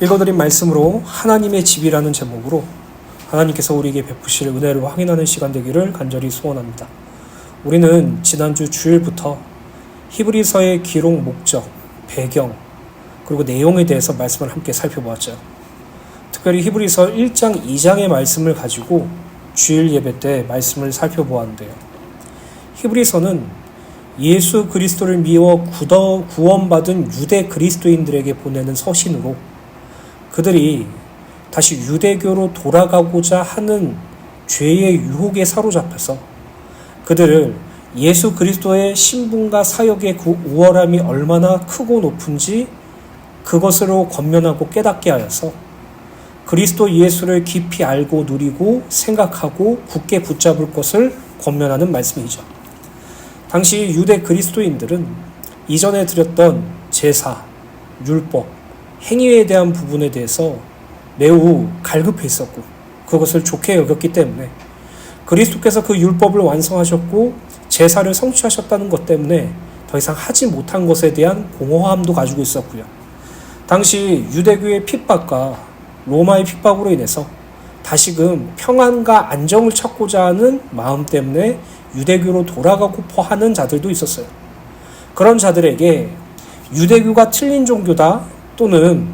읽어드린 말씀으로 하나님의 집이라는 제목으로 하나님께서 우리에게 베푸실 은혜를 확인하는 시간 되기를 간절히 소원합니다. 우리는 지난주 주일부터 히브리서의 기록 목적, 배경, 그리고 내용에 대해서 말씀을 함께 살펴보았죠. 특별히 히브리서 1장, 2장의 말씀을 가지고 주일 예배 때 말씀을 살펴보았는데요. 히브리서는 예수 그리스도를 미워 구원받은 유대 그리스도인들에게 보내는 서신으로 그들이 다시 유대교로 돌아가고자 하는 죄의 유혹에 사로잡혀서 그들을 예수 그리스도의 신분과 사역의 그 우월함이 얼마나 크고 높은지 그것으로 권면하고 깨닫게 하여서 그리스도 예수를 깊이 알고 누리고 생각하고 굳게 붙잡을 것을 권면하는 말씀이죠. 당시 유대 그리스도인들은 이전에 드렸던 제사, 율법, 행위에 대한 부분에 대해서 매우 갈급해 있었고 그것을 좋게 여겼기 때문에 그리스도께서 그 율법을 완성하셨고 제사를 성취하셨다는 것 때문에 더 이상 하지 못한 것에 대한 공허함도 가지고 있었고요. 당시 유대교의 핍박과 로마의 핍박으로 인해서 다시금 평안과 안정을 찾고자 하는 마음 때문에 유대교로 돌아가고파 하는 자들도 있었어요. 그런 자들에게 유대교가 틀린 종교다 또는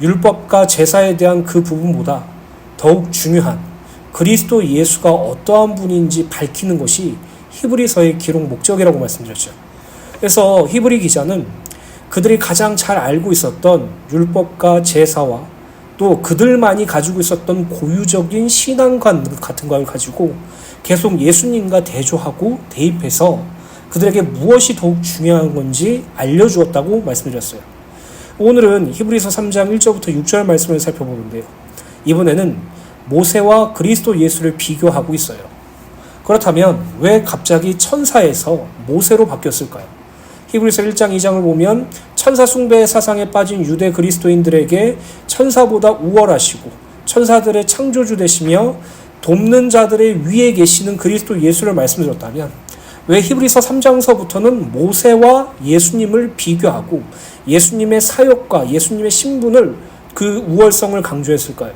율법과 제사에 대한 그 부분보다 더욱 중요한 그리스도 예수가 어떠한 분인지 밝히는 것이 히브리서의 기록 목적이라고 말씀드렸죠. 그래서 히브리 기자는 그들이 가장 잘 알고 있었던 율법과 제사와 또 그들만이 가지고 있었던 고유적인 신앙관 같은 걸 가지고 계속 예수님과 대조하고 대입해서 그들에게 무엇이 더욱 중요한 건지 알려주었다고 말씀드렸어요. 오늘은 히브리서 3장 1절부터 6절 말씀을 살펴보는데요. 이번에는 모세와 그리스도 예수를 비교하고 있어요. 그렇다면 왜 갑자기 천사에서 모세로 바뀌었을까요? 히브리서 1장 2장을 보면 천사 숭배의 사상에 빠진 유대 그리스도인들에게 천사보다 우월하시고 천사들의 창조주 되시며 돕는 자들의 위에 계시는 그리스도 예수를 말씀드렸다면 왜 히브리서 3장서부터는 모세와 예수님을 비교하고 예수님의 사역과 예수님의 신분을 그 우월성을 강조했을까요?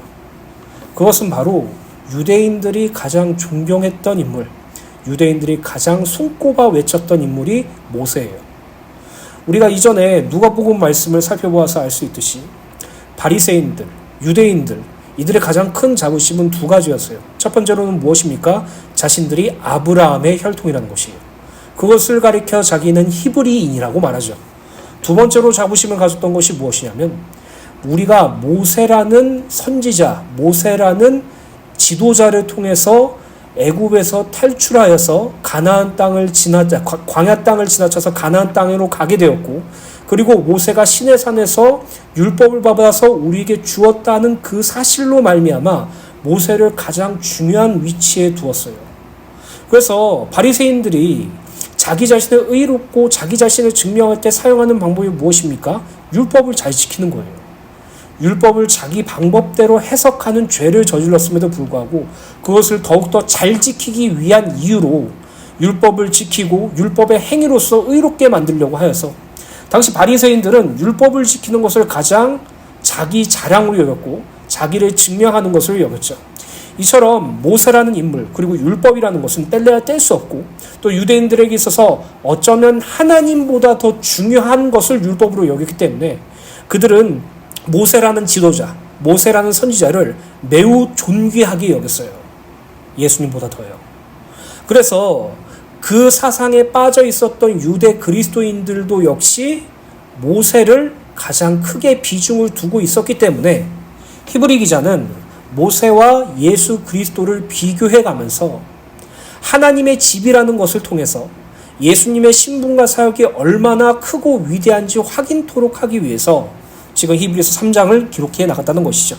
그것은 바로 유대인들이 가장 존경했던 인물, 유대인들이 가장 손꼽아 외쳤던 인물이 모세예요. 우리가 이전에 누가복음 말씀을 살펴보아서 알 수 있듯이 바리새인들, 유대인들 이들의 가장 큰 자부심은 두 가지였어요. 첫 번째로는 무엇입니까? 자신들이 아브라함의 혈통이라는 것이에요. 그것을 가리켜 자기는 히브리인이라고 말하죠. 두 번째로 자부심을 가졌던 것이 무엇이냐면 우리가 모세라는 선지자, 모세라는 지도자를 통해서 애굽에서 탈출하여서 가나안 땅을 지나 광야 땅을 지나쳐서 가나안 땅으로 가게 되었고 그리고 모세가 시내 산에서 율법을 받아서 우리에게 주었다는 그 사실로 말미암아 모세를 가장 중요한 위치에 두었어요. 그래서 바리새인들이 자기 자신을 의롭고 자기 자신을 증명할 때 사용하는 방법이 무엇입니까? 율법을 잘 지키는 거예요. 율법을 자기 방법대로 해석하는 죄를 저질렀음에도 불구하고 그것을 더욱더 잘 지키기 위한 이유로 율법을 지키고 율법의 행위로서 의롭게 만들려고 하여서 당시 바리새인들은 율법을 지키는 것을 가장 자기 자랑으로 여겼고 자기를 증명하는 것을 여겼죠. 이처럼 모세라는 인물 그리고 율법이라는 것은 뗄래야 뗄 수 없고 또 유대인들에게 있어서 어쩌면 하나님보다 더 중요한 것을 율법으로 여겼기 때문에 그들은 모세라는 지도자, 모세라는 선지자를 매우 존귀하게 여겼어요. 예수님보다 더요. 그래서 그 사상에 빠져 있었던 유대 그리스도인들도 역시 모세를 가장 크게 비중을 두고 있었기 때문에 히브리 기자는 모세와 예수 그리스도를 비교해 가면서 하나님의 집이라는 것을 통해서 예수님의 신분과 사역이 얼마나 크고 위대한지 확인토록 하기 위해서 지금 히브리서 3장을 기록해 나갔다는 것이죠.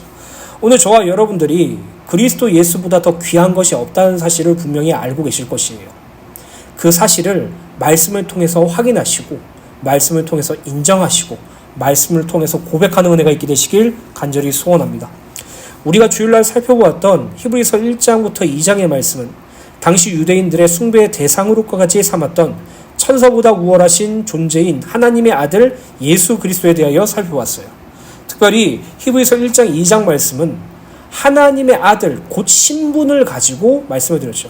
오늘 저와 여러분들이 그리스도 예수보다 더 귀한 것이 없다는 사실을 분명히 알고 계실 것이에요. 그 사실을 말씀을 통해서 확인하시고 말씀을 통해서 인정하시고 말씀을 통해서 고백하는 은혜가 있게 되시길 간절히 소원합니다. 우리가 주일날 살펴보았던 히브리서 1장부터 2장의 말씀은 당시 유대인들의 숭배의 대상으로까지 삼았던 천사보다 우월하신 존재인 하나님의 아들 예수 그리스도에 대하여 살펴봤어요. 특별히 히브리서 1장 2장 말씀은 하나님의 아들 곧 신분을 가지고 말씀을 드렸죠.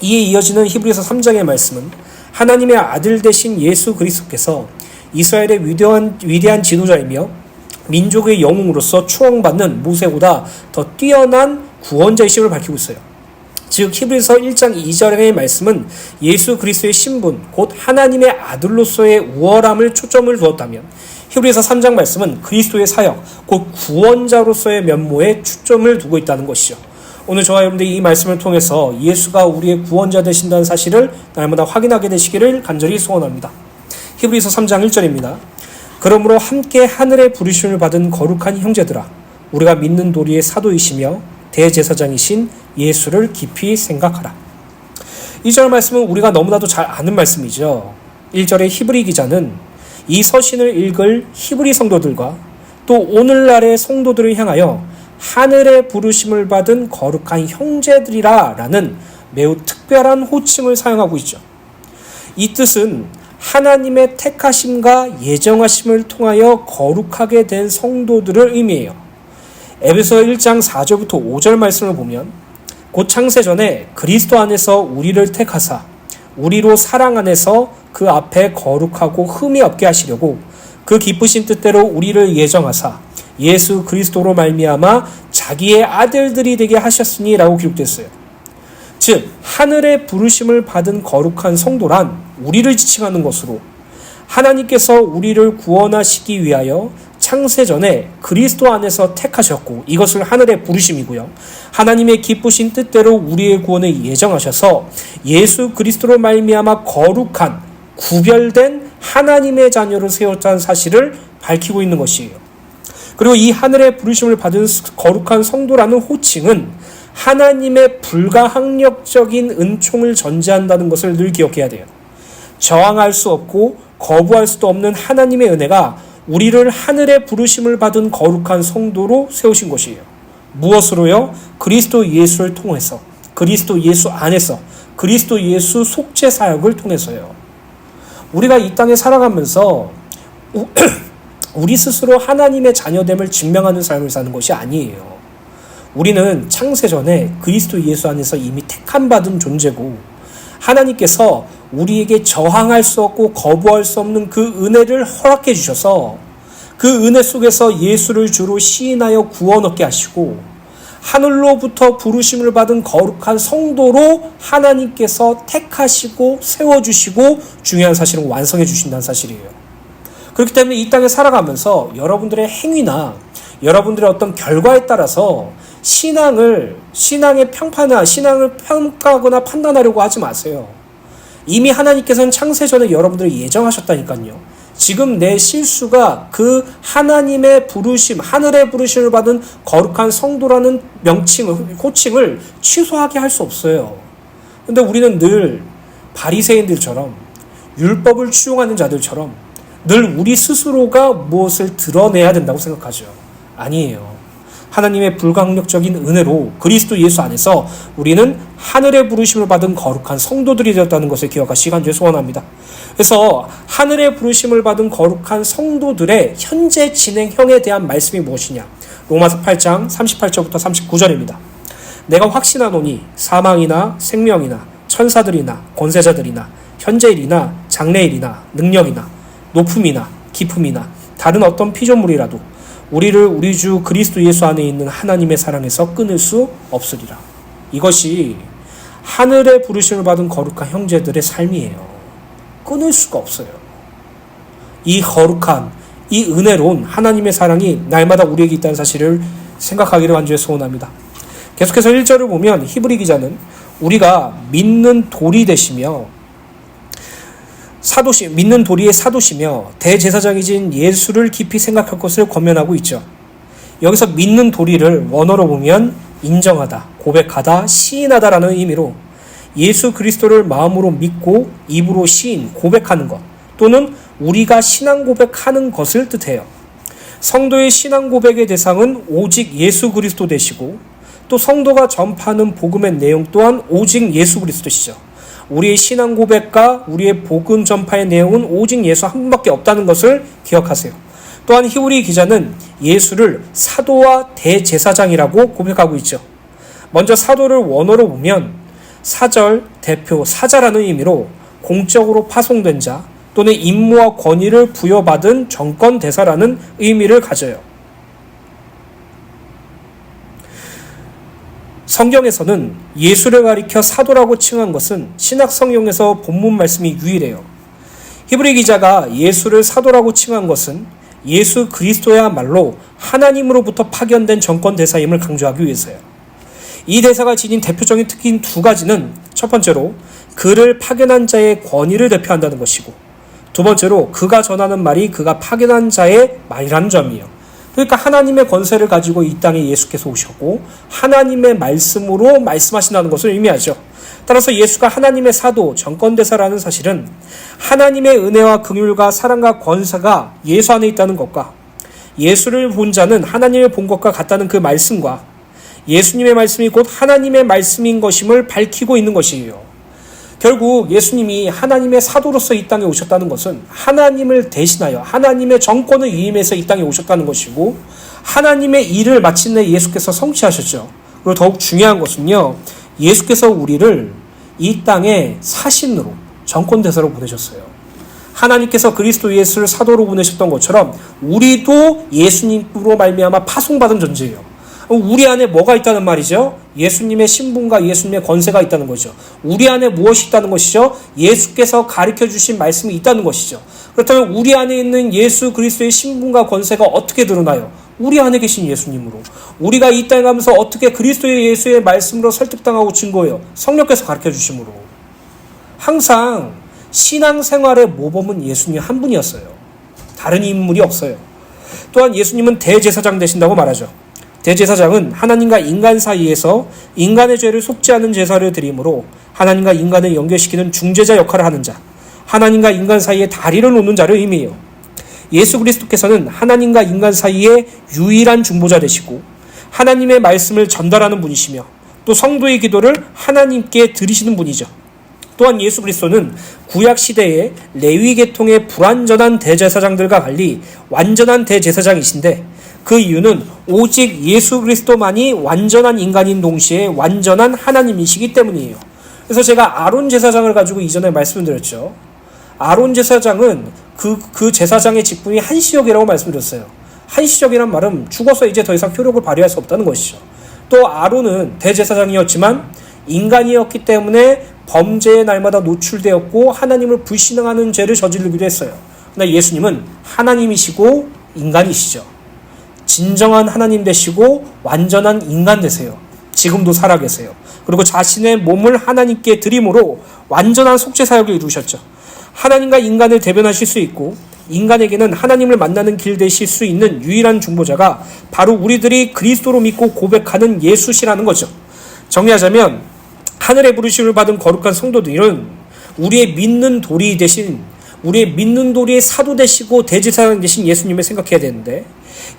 이에 이어지는 히브리서 3장의 말씀은 하나님의 아들 되신 예수 그리스도께서 이스라엘의 위대한, 위대한 지도자이며 민족의 영웅으로서 추앙받는 모세보다 더 뛰어난 구원자이심을 밝히고 있어요. 즉 히브리서 1장 2절의 말씀은 예수 그리스도의 신분 곧 하나님의 아들로서의 우월함을 초점을 두었다면 히브리서 3장 말씀은 그리스도의 사역 곧 구원자로서의 면모에 초점을 두고 있다는 것이죠. 오늘 저와 여러분들이 이 말씀을 통해서 예수가 우리의 구원자 되신다는 사실을 날마다 확인하게 되시기를 간절히 소원합니다. 히브리서 3장 1절입니다. 그러므로 함께 하늘의 부르심을 받은 거룩한 형제들아 우리가 믿는 도리의 사도이시며 대제사장이신 예수를 깊이 생각하라. 이절 말씀은 우리가 너무나도 잘 아는 말씀이죠. 1절의 히브리 기자는 이 서신을 읽을 히브리 성도들과 또 오늘날의 성도들을 향하여 하늘의 부르심을 받은 거룩한 형제들이라 라는 매우 특별한 호칭을 사용하고 있죠. 이 뜻은 하나님의 택하심과 예정하심을 통하여 거룩하게 된 성도들을 의미해요. 에베소 1장 4절부터 5절 말씀을 보면 곧 창세 전에 그리스도 안에서 우리를 택하사 우리로 사랑 안에서 그 앞에 거룩하고 흠이 없게 하시려고 그 기쁘신 뜻대로 우리를 예정하사 예수 그리스도로 말미암아 자기의 아들들이 되게 하셨으니라고 기록됐어요. 즉 하늘의 부르심을 받은 거룩한 성도란 우리를 지칭하는 것으로 하나님께서 우리를 구원하시기 위하여 창세 전에 그리스도 안에서 택하셨고 이것을 하늘의 부르심이고요. 하나님의 기쁘신 뜻대로 우리의 구원을 예정하셔서 예수 그리스도로 말미암아 거룩한 구별된 하나님의 자녀를 세웠다는 사실을 밝히고 있는 것이에요. 그리고 이 하늘의 부르심을 받은 거룩한 성도라는 호칭은 하나님의 불가항력적인 은총을 전제한다는 것을 늘 기억해야 돼요. 저항할 수 없고 거부할 수도 없는 하나님의 은혜가 우리를 하늘의 부르심을 받은 거룩한 성도로 세우신 것이에요. 무엇으로요? 그리스도 예수를 통해서, 그리스도 예수 안에서, 그리스도 예수 속죄 사역을 통해서요. 우리가 이 땅에 살아가면서 우리 스스로 하나님의 자녀됨을 증명하는 삶을 사는 것이 아니에요. 우리는 창세 전에 그리스도 예수 안에서 이미 택함 받은 존재고 하나님께서 우리에게 저항할 수 없고 거부할 수 없는 그 은혜를 허락해 주셔서 그 은혜 속에서 예수를 주로 시인하여 구원 얻게 하시고 하늘로부터 부르심을 받은 거룩한 성도로 하나님께서 택하시고 세워주시고 중요한 사실은 완성해 주신다는 사실이에요. 그렇기 때문에 이 땅에 살아가면서 여러분들의 행위나 여러분들의 어떤 결과에 따라서 신앙을 신앙의 평판화, 신앙을 평가하거나 판단하려고 하지 마세요. 이미 하나님께서는 창세 전에 여러분들을 예정하셨다니까요. 지금 내 실수가 그 하나님의 부르심, 하늘의 부르심을 받은 거룩한 성도라는 명칭을, 호칭을 취소하게 할 수 없어요. 근데 우리는 늘 바리새인들처럼 율법을 추용하는 자들처럼 늘 우리 스스로가 무엇을 드러내야 된다고 생각하죠. 아니에요. 하나님의 불강력적인 은혜로 그리스도 예수 안에서 우리는 하늘의 부르심을 받은 거룩한 성도들이 되었다는 것을 기억하시기 간절히 소원합니다. 그래서 하늘의 부르심을 받은 거룩한 성도들의 현재 진행형에 대한 말씀이 무엇이냐? 로마서 8장 38절부터 39절입니다. 내가 확신하노니 사망이나 생명이나 천사들이나 권세자들이나 현재일이나 장래일이나 능력이나 높음이나 기품이나 다른 어떤 피조물이라도 우리를 우리 주 그리스도 예수 안에 있는 하나님의 사랑에서 끊을 수 없으리라. 이것이 하늘의 부르심을 받은 거룩한 형제들의 삶이에요. 끊을 수가 없어요. 이 거룩한, 이 은혜로운 하나님의 사랑이 날마다 우리에게 있다는 사실을 생각하기를 완전히 소원합니다. 계속해서 1절을 보면 히브리 기자는 우리가 믿는 돌이 되시며 사도시 믿는 도리의 사도시며 대제사장이신 예수를 깊이 생각할 것을 권면하고 있죠. 여기서 믿는 도리를 원어로 보면 인정하다, 고백하다, 시인하다라는 의미로 예수 그리스도를 마음으로 믿고 입으로 시인, 고백하는 것 또는 우리가 신앙 고백하는 것을 뜻해요. 성도의 신앙 고백의 대상은 오직 예수 그리스도 되시고 또 성도가 전파하는 복음의 내용 또한 오직 예수 그리스도시죠. 우리의 신앙 고백과 우리의 복음 전파의 내용은 오직 예수 한 분밖에 없다는 것을 기억하세요. 또한 히브리 기자는 예수를 사도와 대제사장이라고 고백하고 있죠. 먼저 사도를 원어로 보면 사절, 대표, 사자라는 의미로 공적으로 파송된 자 또는 임무와 권위를 부여받은 정권 대사라는 의미를 가져요. 성경에서는 예수를 가리켜 사도라고 칭한 것은 신약 성경에서 본문 말씀이 유일해요. 히브리 기자가 예수를 사도라고 칭한 것은 예수 그리스도야말로 하나님으로부터 파견된 정권 대사임을 강조하기 위해서요. 이 대사가 지닌 대표적인 특기인 두 가지는 첫 번째로 그를 파견한 자의 권위를 대표한다는 것이고 두 번째로 그가 전하는 말이 그가 파견한 자의 말이라는 점이에요. 그러니까 하나님의 권세를 가지고 이 땅에 예수께서 오셨고 하나님의 말씀으로 말씀하신다는 것을 의미하죠. 따라서 예수가 하나님의 사도, 정권대사라는 사실은 하나님의 은혜와 긍휼과 사랑과 권세가 예수 안에 있다는 것과 예수를 본 자는 하나님을 본 것과 같다는 그 말씀과 예수님의 말씀이 곧 하나님의 말씀인 것임을 밝히고 있는 것이에요. 결국 예수님이 하나님의 사도로서 이 땅에 오셨다는 것은 하나님을 대신하여 하나님의 정권을 위임해서 이 땅에 오셨다는 것이고 하나님의 일을 마침내 예수께서 성취하셨죠. 그리고 더욱 중요한 것은요. 예수께서 우리를 이 땅에 사신으로 정권 대사로 보내셨어요. 하나님께서 그리스도 예수를 사도로 보내셨던 것처럼 우리도 예수님으로 말미암아 파송받은 존재예요. 우리 안에 뭐가 있다는 말이죠? 예수님의 신분과 예수님의 권세가 있다는 거죠. 우리 안에 무엇이 있다는 것이죠? 예수께서 가르쳐 주신 말씀이 있다는 것이죠. 그렇다면 우리 안에 있는 예수 그리스도의 신분과 권세가 어떻게 드러나요? 우리 안에 계신 예수님으로. 우리가 이 땅에 가면서 어떻게 그리스도의 예수의 말씀으로 설득당하고 증거예요? 성령께서 가르쳐 주심으로. 항상 신앙생활의 모범은 예수님 한 분이었어요. 다른 인물이 없어요. 또한 예수님은 대제사장 되신다고 말하죠. 대제사장은 하나님과 인간 사이에서 인간의 죄를 속죄하는 제사를 드림으로 하나님과 인간을 연결시키는 중재자 역할을 하는 자, 하나님과 인간 사이에 다리를 놓는 자를 의미해요. 예수 그리스도께서는 하나님과 인간 사이에 유일한 중보자 되시고 하나님의 말씀을 전달하는 분이시며 또 성도의 기도를 하나님께 드리시는 분이죠. 또한 예수 그리스도는 구약 시대의 레위 계통의 불완전한 대제사장들과 달리 완전한 대제사장이신데 그 이유는 오직 예수 그리스도만이 완전한 인간인 동시에 완전한 하나님이시기 때문이에요. 그래서 제가 아론 제사장을 가지고 이전에 말씀드렸죠. 아론 제사장은 그, 그 제사장의 직분이 한시적이라고 말씀드렸어요. 한시적이란 말은 죽어서 이제 더 이상 효력을 발휘할 수 없다는 것이죠. 또 아론은 대제사장이었지만 인간이었기 때문에 범죄의 날마다 노출되었고 하나님을 불신앙하는 죄를 저지르기도 했어요. 그러나 예수님은 하나님이시고 인간이시죠. 진정한 하나님 되시고 완전한 인간 되세요. 지금도 살아 계세요. 그리고 자신의 몸을 하나님께 드림으로 완전한 속죄 사역을 이루셨죠. 하나님과 인간을 대변하실 수 있고 인간에게는 하나님을 만나는 길 되실 수 있는 유일한 중보자가 바로 우리들이 그리스도로 믿고 고백하는 예수시라는 거죠. 정리하자면 하늘의 부르심을 받은 거룩한 성도들은 우리의 믿는 도리 대신 우리의 믿는 도리의 사도 되시고 대제사장 되신 예수님을 생각해야 되는데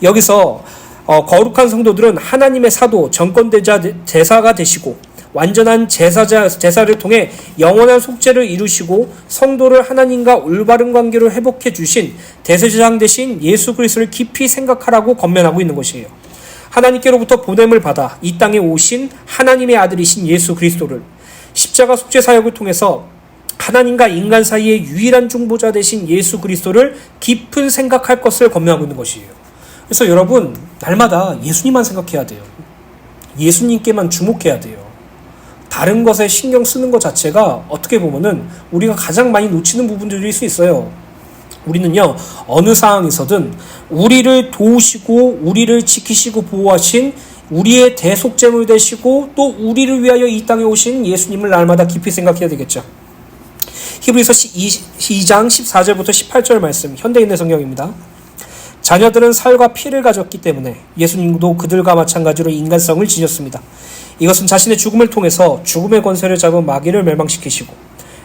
여기서 어, 거룩한 성도들은 하나님의 사도, 정권대자 제사가 되시고 완전한 제사자 제사를 통해 영원한 속죄를 이루시고 성도를 하나님과 올바른 관계로 회복해 주신 대세장 대신 예수 그리스도를 깊이 생각하라고 권면하고 있는 것이에요. 하나님께로부터 보냄을 받아 이 땅에 오신 하나님의 아들이신 예수 그리스도를 십자가 속죄 사역을 통해서 하나님과 인간 사이의 유일한 중보자 되신 예수 그리스도를 깊은 생각할 것을 권면하고 있는 것이에요. 그래서 여러분, 날마다 예수님만 생각해야 돼요. 예수님께만 주목해야 돼요. 다른 것에 신경 쓰는 것 자체가 어떻게 보면은 우리가 가장 많이 놓치는 부분들일 수 있어요. 우리는요, 어느 상황에서든 우리를 도우시고, 우리를 지키시고 보호하신 우리의 대속제물 되시고, 또 우리를 위하여 이 땅에 오신 예수님을 날마다 깊이 생각해야 되겠죠. 히브리서 2장 14절부터 18절 말씀, 현대인의 성경입니다. 자녀들은 살과 피를 가졌기 때문에 예수님도 그들과 마찬가지로 인간성을 지녔습니다. 이것은 자신의 죽음을 통해서 죽음의 권세를 잡은 마귀를 멸망시키시고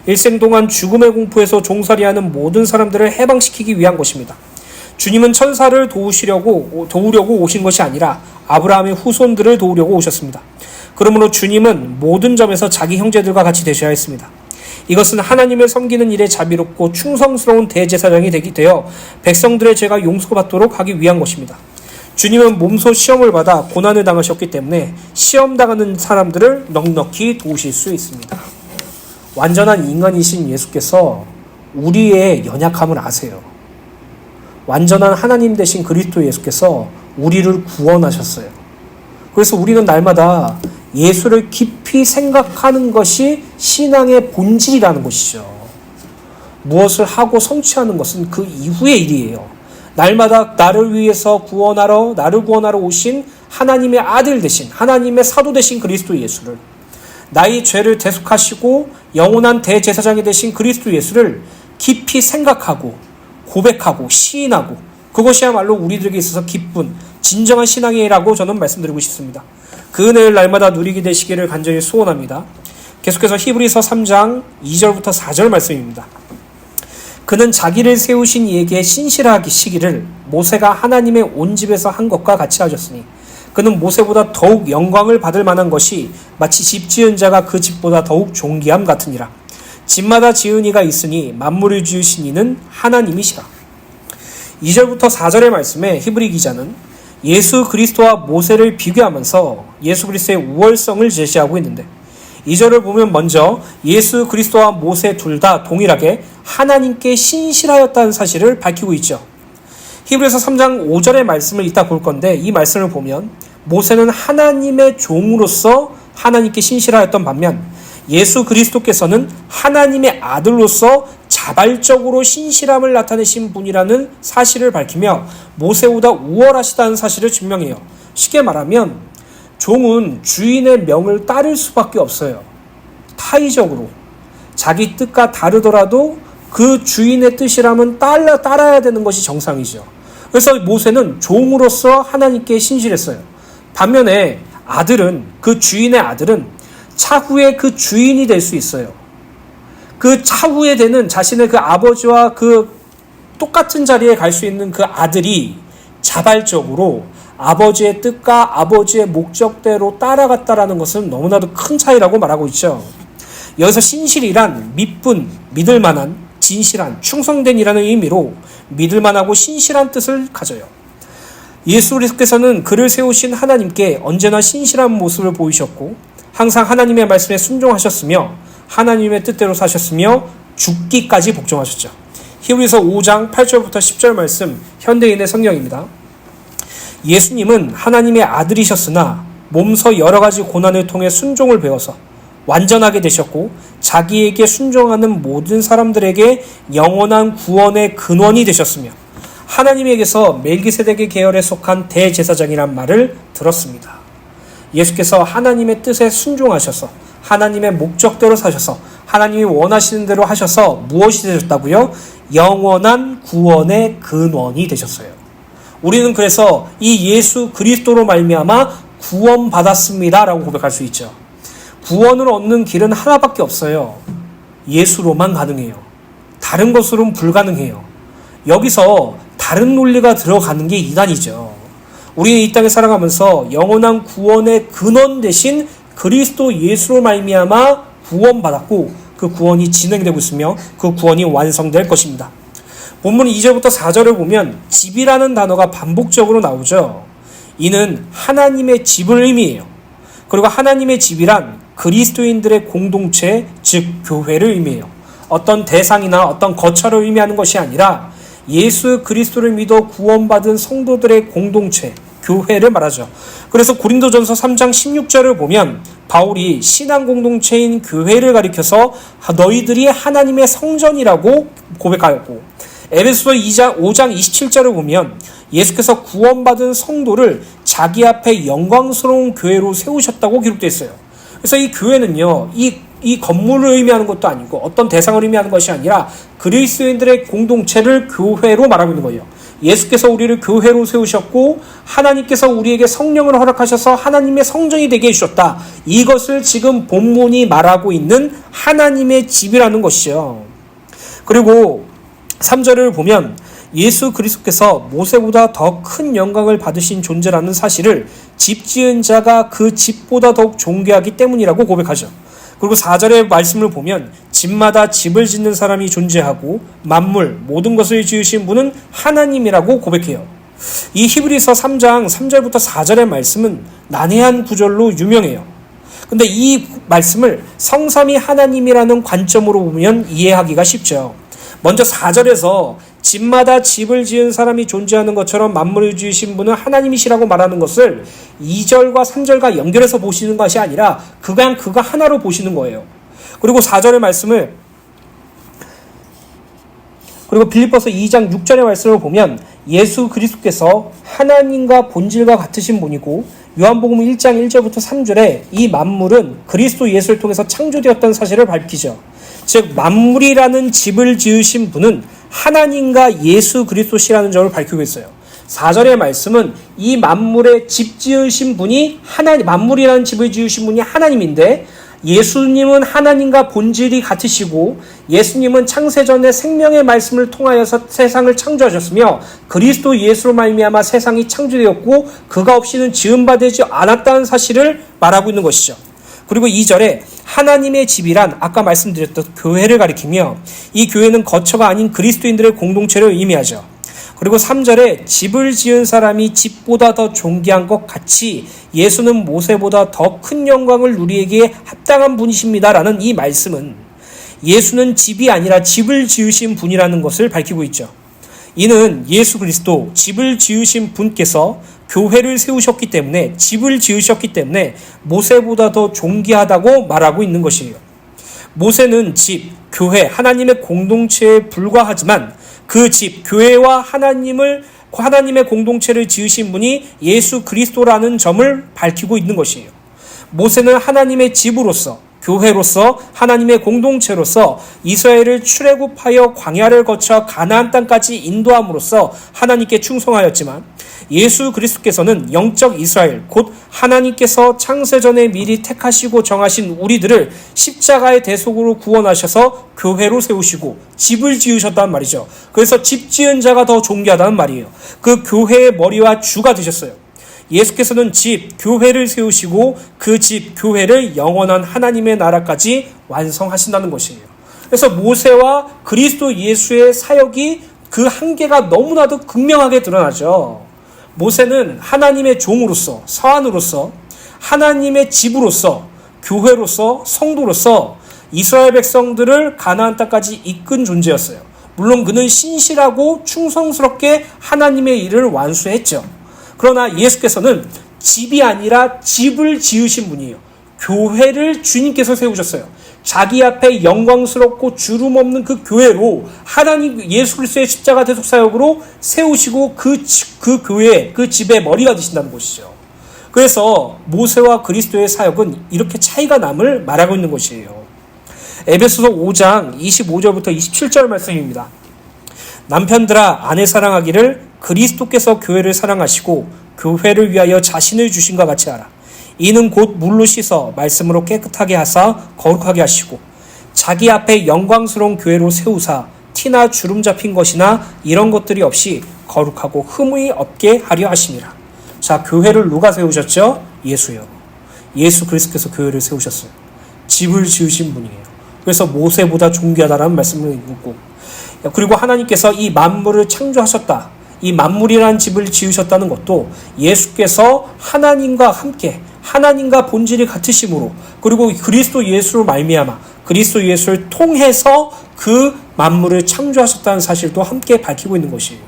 일생 동안 죽음의 공포에서 종살이하는 모든 사람들을 해방시키기 위한 것입니다. 주님은 천사를 도우시려고 도우려고 오신 것이 아니라 아브라함의 후손들을 도우려고 오셨습니다. 그러므로 주님은 모든 점에서 자기 형제들과 같이 되셔야 했습니다. 이것은 하나님을 섬기는 일에 자비롭고 충성스러운 대제사장이 되기 되어 백성들의 죄가 용서받도록 하기 위한 것입니다. 주님은 몸소 시험을 받아 고난을 당하셨기 때문에 시험 당하는 사람들을 넉넉히 도우실 수 있습니다. 완전한 인간이신 예수께서 우리의 연약함을 아세요. 완전한 하나님 되신 그리스도 예수께서 우리를 구원하셨어요. 그래서 우리는 날마다 예수를 깊이 생각하는 것이 신앙의 본질이라는 것이죠. 무엇을 하고 성취하는 것은 그 이후의 일이에요. 날마다 나를 위해서 구원하러, 나를 구원하러 오신 하나님의 아들 되신, 하나님의 사도 되신 그리스도 예수를, 나의 죄를 대속하시고 영원한 대제사장이 되신 그리스도 예수를 깊이 생각하고, 고백하고, 시인하고, 그것이야말로 우리들에게 있어서 기쁜, 진정한 신앙이라고 저는 말씀드리고 싶습니다. 그 은혜를 날마다 누리게 되시기를 간절히 소원합니다. 계속해서 히브리서 3장 2절부터 4절 말씀입니다. 그는 자기를 세우신 이에게 신실하기 시기를 모세가 하나님의 온 집에서 한 것과 같이 하셨으니 그는 모세보다 더욱 영광을 받을 만한 것이 마치 집 지은 자가 그 집보다 더욱 존귀함 같으니라. 집마다 지은 이가 있으니 만물을 지으신 이는 하나님이시라. 2절부터 4절의 말씀에 히브리 기자는 예수 그리스도와 모세를 비교하면서 예수 그리스도의 우월성을 제시하고 있는데 2절을 보면 먼저 예수 그리스도와 모세 둘 다 동일하게 하나님께 신실하였다는 사실을 밝히고 있죠. 히브리서 3장 5절의 말씀을 이따 볼 건데 이 말씀을 보면 모세는 하나님의 종으로서 하나님께 신실하였던 반면 예수 그리스도께서는 하나님의 아들로서 자발적으로 신실함을 나타내신 분이라는 사실을 밝히며 모세보다 우월하시다는 사실을 증명해요. 쉽게 말하면 종은 주인의 명을 따를 수밖에 없어요. 타의적으로. 자기 뜻과 다르더라도 그 주인의 뜻이라면 따라, 따라야 되는 것이 정상이죠. 그래서 모세는 종으로서 하나님께 신실했어요. 반면에 아들은, 그 주인의 아들은 차후에 그 주인이 될 수 있어요. 그 차후에 되는 자신의 그 아버지와 그 똑같은 자리에 갈 수 있는 그 아들이 자발적으로 아버지의 뜻과 아버지의 목적대로 따라갔다라는 것은 너무나도 큰 차이라고 말하고 있죠. 여기서 신실이란 믿분, 믿을 만한, 진실한, 충성된이라는 의미로 믿을 만하고 신실한 뜻을 가져요. 예수 그리스도께서는 그를 세우신 하나님께 언제나 신실한 모습을 보이셨고 항상 하나님의 말씀에 순종하셨으며 하나님의 뜻대로 사셨으며 죽기까지 복종하셨죠. 히브리서 5장 8절부터 10절 말씀 현대인의 성경입니다. 예수님은 하나님의 아들이셨으나 몸서 여러 가지 고난을 통해 순종을 배워서 완전하게 되셨고 자기에게 순종하는 모든 사람들에게 영원한 구원의 근원이 되셨으며 하나님에게서 멜기세덱의 계열에 속한 대제사장이란 말을 들었습니다. 예수께서 하나님의 뜻에 순종하셔서 하나님의 목적대로 사셔서 하나님이 원하시는 대로 하셔서 무엇이 되셨다고요? 영원한 구원의 근원이 되셨어요. 우리는 그래서 이 예수 그리스도로 말미암아 구원받았습니다라고 고백할 수 있죠. 구원을 얻는 길은 하나밖에 없어요. 예수로만 가능해요. 다른 것으로는 불가능해요. 여기서 다른 논리가 들어가는 게 이단이죠. 우리는 이 땅에 살아가면서 영원한 구원의 근원 대신 그리스도 예수로 말미암아 구원받았고 그 구원이 진행되고 있으며 그 구원이 완성될 것입니다. 본문 2절부터 4절을 보면 집이라는 단어가 반복적으로 나오죠. 이는 하나님의 집을 의미해요. 그리고 하나님의 집이란 그리스도인들의 공동체, 즉 교회를 의미해요. 어떤 대상이나 어떤 거처를 의미하는 것이 아니라 예수 그리스도를 믿어 구원받은 성도들의 공동체, 교회를 말하죠. 그래서 고린도전서 3장 16절을 보면 바울이 신앙 공동체인 교회를 가리켜서 너희들이 하나님의 성전이라고 고백하였고 에베소서 2장 5장 27절을 보면 예수께서 구원받은 성도를 자기 앞에 영광스러운 교회로 세우셨다고 기록되어 있어요. 그래서 이 교회는요, 이, 이 건물을 의미하는 것도 아니고 어떤 대상을 의미하는 것이 아니라 그리스도인들의 공동체를 교회로 말하고 있는 거예요. 예수께서 우리를 교회로 세우셨고 하나님께서 우리에게 성령을 허락하셔서 하나님의 성전이 되게 해주셨다. 이것을 지금 본문이 말하고 있는 하나님의 집이라는 것이죠. 그리고 3절을 보면 예수 그리스도께서 모세보다 더 큰 영광을 받으신 존재라는 사실을 집 지은 자가 그 집보다 더욱 존귀하기 때문이라고 고백하죠. 그리고 4절의 말씀을 보면 집마다 집을 짓는 사람이 존재하고 만물 모든 것을 지으신 분은 하나님이라고 고백해요. 이 히브리서 3장 3절부터 4절의 말씀은 난해한 구절로 유명해요. 근데 이 말씀을 성삼이 하나님이라는 관점으로 보면 이해하기가 쉽죠. 먼저 4절에서 집마다 집을 지은 사람이 존재하는 것처럼 만물을 지으신 분은 하나님이시라고 말하는 것을 2절과 3절과 연결해서 보시는 것이 아니라 그냥 그가 하나로 보시는 거예요. 그리고 4절의 말씀을 그리고 빌립보서 2장 6절의 말씀을 보면 예수 그리스도께서 하나님과 본질과 같으신 분이고 요한복음 1장 1절부터 3절에 이 만물은 그리스도 예수를 통해서 창조되었다는 사실을 밝히죠. 즉 만물이라는 집을 지으신 분은 하나님과 예수 그리스도시라는 점을 밝히고 있어요. 4절의 말씀은 이 만물의 집 지으신 분이 하나님 만물이라는 집을 지으신 분이 하나님인데 예수님은 하나님과 본질이 같으시고 예수님은 창세전에 생명의 말씀을 통하여서 세상을 창조하셨으며 그리스도 예수로 말미암아 세상이 창조되었고 그가 없이는 지음 받지 않았다는 사실을 말하고 있는 것이죠. 그리고 2절에 하나님의 집이란 아까 말씀드렸던 교회를 가리키며 이 교회는 거처가 아닌 그리스도인들의 공동체를 의미하죠. 그리고 3절에 집을 지은 사람이 집보다 더 존귀한 것 같이 예수는 모세보다 더 큰 영광을 누리에게 합당한 분이십니다라는 이 말씀은 예수는 집이 아니라 집을 지으신 분이라는 것을 밝히고 있죠. 이는 예수 그리스도 집을 지으신 분께서 교회를 세우셨기 때문에 집을 지으셨기 때문에 모세보다 더 존귀하다고 말하고 있는 것이에요. 모세는 집, 교회, 하나님의 공동체에 불과하지만 그 집, 교회와 하나님을 하나님의 공동체를 지으신 분이 예수 그리스도라는 점을 밝히고 있는 것이에요. 모세는 하나님의 집으로서 교회로서 하나님의 공동체로서 이스라엘을 출애굽하여 광야를 거쳐 가나안 땅까지 인도함으로써 하나님께 충성하였지만 예수 그리스도께서는 영적 이스라엘 곧 하나님께서 창세전에 미리 택하시고 정하신 우리들을 십자가의 대속으로 구원하셔서 교회로 세우시고 집을 지으셨단 말이죠. 그래서 집 지은 자가 더 존귀하다는 말이에요. 그 교회의 머리와 주가 되셨어요. 예수께서는 집, 교회를 세우시고 그 집, 교회를 영원한 하나님의 나라까지 완성하신다는 것이에요. 그래서 모세와 그리스도 예수의 사역이 그 한계가 너무나도 극명하게 드러나죠. 모세는 하나님의 종으로서, 서안으로서, 하나님의 집으로서, 교회로서, 성도로서 이스라엘 백성들을 가나안 땅까지 이끈 존재였어요. 물론 그는 신실하고 충성스럽게 하나님의 일을 완수했죠. 그러나 예수께서는 집이 아니라 집을 지으신 분이에요. 교회를 주님께서 세우셨어요. 자기 앞에 영광스럽고 주름 없는 그 교회로 하나님 예수 그리스도의 십자가 대속 사역으로 세우시고 그, 그 교회, 그 집의 머리가 되신다는 것이죠. 그래서 모세와 그리스도의 사역은 이렇게 차이가 남을 말하고 있는 것이에요. 에베소서 5장 25절부터 27절 말씀입니다. 남편들아 아내 사랑하기를 그리스도께서 교회를 사랑하시고 교회를 위하여 자신을 주신 것 같이 하라. 이는 곧 물로 씻어 말씀으로 깨끗하게 하사 거룩하게 하시고 자기 앞에 영광스러운 교회로 세우사 티나 주름 잡힌 것이나 이런 것들이 없이 거룩하고 흠이 없게 하려 하심이라. 자, 교회를 누가 세우셨죠? 예수요. 예수 그리스도께서 교회를 세우셨어요. 집을 지으신 분이에요. 그래서 모세보다 존귀하다라는 말씀을 읽고 그리고 하나님께서 이 만물을 창조하셨다. 이 만물이라는 집을 지으셨다는 것도 예수께서 하나님과 함께 하나님과 본질이 같으심으로 그리고 그리스도 예수로 말미암아 그리스도 예수를 통해서 그 만물을 창조하셨다는 사실도 함께 밝히고 있는 것이에요.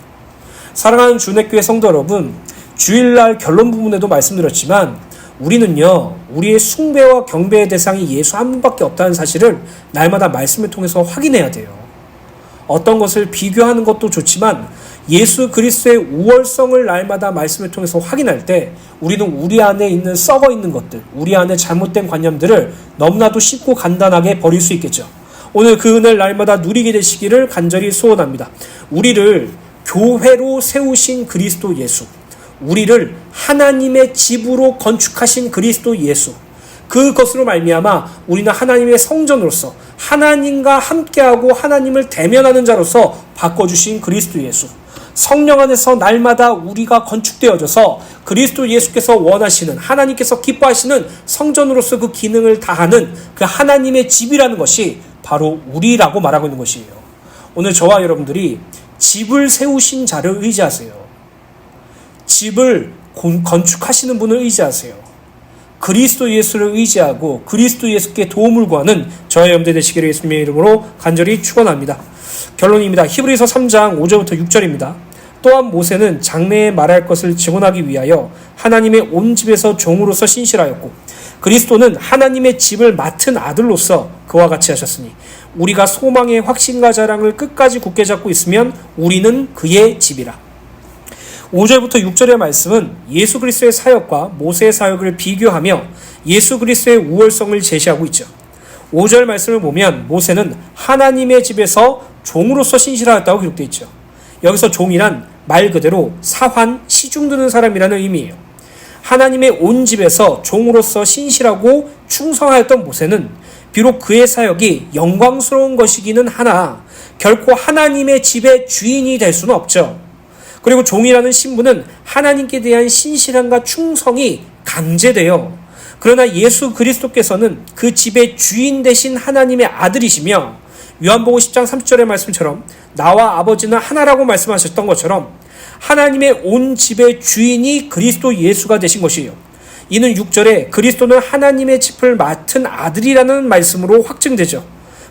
사랑하는 주내교회 성도 여러분, 주일날 결론 부분에도 말씀드렸지만 우리는요, 우리의 숭배와 경배의 대상이 예수 한 분밖에 없다는 사실을 날마다 말씀을 통해서 확인해야 돼요. 어떤 것을 비교하는 것도 좋지만 예수 그리스도의 우월성을 날마다 말씀을 통해서 확인할 때 우리는 우리 안에 있는 썩어 있는 것들, 우리 안에 잘못된 관념들을 너무나도 쉽고 간단하게 버릴 수 있겠죠. 오늘 그 은혜를 날마다 누리게 되시기를 간절히 소원합니다. 우리를 교회로 세우신 그리스도 예수, 우리를 하나님의 집으로 건축하신 그리스도 예수, 그것으로 말미암아 우리는 하나님의 성전으로서 하나님과 함께하고 하나님을 대면하는 자로서 바꿔주신 그리스도 예수. 성령 안에서 날마다 우리가 건축되어져서 그리스도 예수께서 원하시는 하나님께서 기뻐하시는 성전으로서 그 기능을 다하는 그 하나님의 집이라는 것이 바로 우리라고 말하고 있는 것이에요. 오늘 저와 여러분들이 집을 세우신 자를 의지하세요. 집을 곤- 건축하시는 분을 의지하세요. 그리스도 예수를 의지하고 그리스도 예수께 도움을 구하는 저의 염대 되시기를 예수님의 이름으로 간절히 축원합니다. 결론입니다. 히브리서 3장 5절부터 6절입니다. 또한 모세는 장래에 말할 것을 증언하기 위하여 하나님의 온 집에서 종으로서 신실하였고 그리스도는 하나님의 집을 맡은 아들로서 그와 같이 하셨으니 우리가 소망의 확신과 자랑을 끝까지 굳게 잡고 있으면 우리는 그의 집이라. 5절부터 6절의 말씀은 예수 그리스도의 사역과 모세의 사역을 비교하며 예수 그리스도의 우월성을 제시하고 있죠. 5절 말씀을 보면 모세는 하나님의 집에서 종으로서 신실하였다고 기록되어 있죠. 여기서 종이란 말 그대로 사환, 시중 드는 사람이라는 의미예요. 하나님의 온 집에서 종으로서 신실하고 충성하였던 모세는 비록 그의 사역이 영광스러운 것이기는 하나 결코 하나님의 집의 주인이 될 수는 없죠. 그리고 종이라는 신분은 하나님께 대한 신실함과 충성이 강제돼요. 그러나 예수 그리스도께서는 그 집의 주인 되신 하나님의 아들이시며 요한복음 10장 30절의 말씀처럼 나와 아버지는 하나라고 말씀하셨던 것처럼 하나님의 온 집의 주인이 그리스도 예수가 되신 것이에요. 이는 6절에 그리스도는 하나님의 집을 맡은 아들이라는 말씀으로 확증되죠.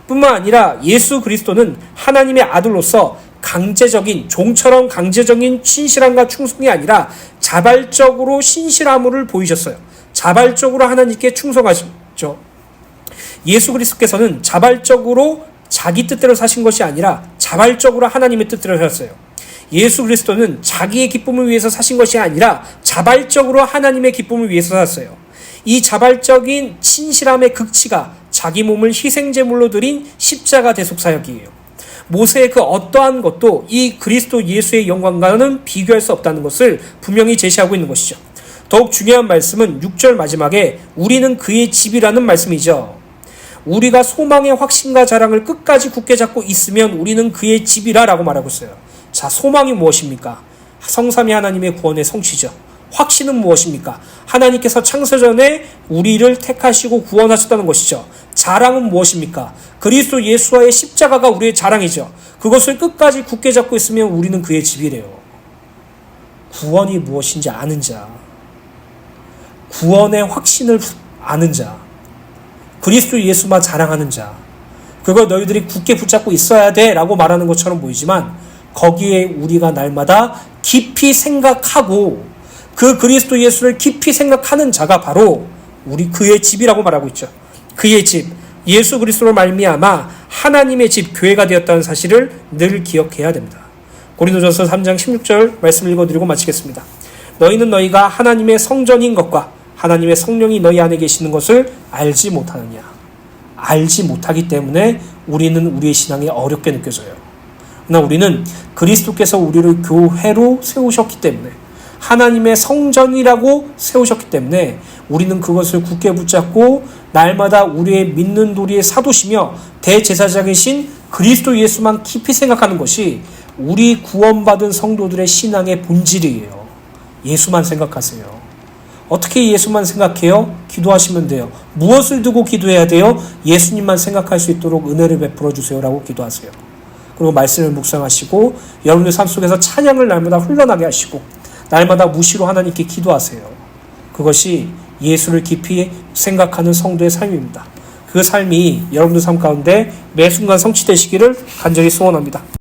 뿐만 아니라 예수 그리스도는 하나님의 아들로서 강제적인 종처럼 강제적인 신실함과 충성이 아니라 자발적으로 신실함을 보이셨어요. 자발적으로 하나님께 충성하셨죠. 예수 그리스도께서는 자발적으로 자기 뜻대로 사신 것이 아니라 자발적으로 하나님의 뜻대로 하셨어요. 예수 그리스도는 자기의 기쁨을 위해서 사신 것이 아니라 자발적으로 하나님의 기쁨을 위해서 살았어요. 이 자발적인 신실함의 극치가 자기 몸을 희생제물로 드린 십자가 대속 사역이에요. 모세의 그 어떠한 것도 이 그리스도 예수의 영광과는 비교할 수 없다는 것을 분명히 제시하고 있는 것이죠. 더욱 중요한 말씀은 6절 마지막에 우리는 그의 집이라는 말씀이죠. 우리가 소망의 확신과 자랑을 끝까지 굳게 잡고 있으면 우리는 그의 집이라 라고 말하고 있어요. 자, 소망이 무엇입니까? 성삼위 하나님의 구원의 성취죠. 확신은 무엇입니까? 하나님께서 창세전에 우리를 택하시고 구원하셨다는 것이죠. 자랑은 무엇입니까? 그리스도 예수와의 십자가가 우리의 자랑이죠. 그것을 끝까지 굳게 잡고 있으면 우리는 그의 집이래요. 구원이 무엇인지 아는 자. 구원의 확신을 아는 자. 그리스도 예수만 자랑하는 자. 그걸 너희들이 굳게 붙잡고 있어야 돼 라고 말하는 것처럼 보이지만 거기에 우리가 날마다 깊이 생각하고 그 그리스도 예수를 깊이 생각하는 자가 바로 우리 그의 집이라고 말하고 있죠. 그의 집, 예수 그리스도로 말미암아 하나님의 집 교회가 되었다는 사실을 늘 기억해야 됩니다. 고린도전서 3장 16절 말씀 읽어드리고 마치겠습니다. 너희는 너희가 하나님의 성전인 것과 하나님의 성령이 너희 안에 계시는 것을 알지 못하느냐. 알지 못하기 때문에 우리는 우리의 신앙이 어렵게 느껴져요. 그러나 우리는 그리스도께서 우리를 교회로 세우셨기 때문에 하나님의 성전이라고 세우셨기 때문에 우리는 그것을 굳게 붙잡고 날마다 우리의 믿는 도리의 사도시며 대제사장이신 그리스도 예수만 깊이 생각하는 것이 우리 구원받은 성도들의 신앙의 본질이에요. 예수만 생각하세요. 어떻게 예수만 생각해요? 기도하시면 돼요. 무엇을 두고 기도해야 돼요? 예수님만 생각할 수 있도록 은혜를 베풀어 주세요라고 기도하세요. 그리고 말씀을 묵상하시고 여러분의 삶 속에서 찬양을 날마다 흘러나게 하시고 날마다 무시로 하나님께 기도하세요. 그것이 예수를 깊이 생각하는 성도의 삶입니다. 그 삶이 여러분들 삶 가운데 매 순간 성취되시기를 간절히 소원합니다.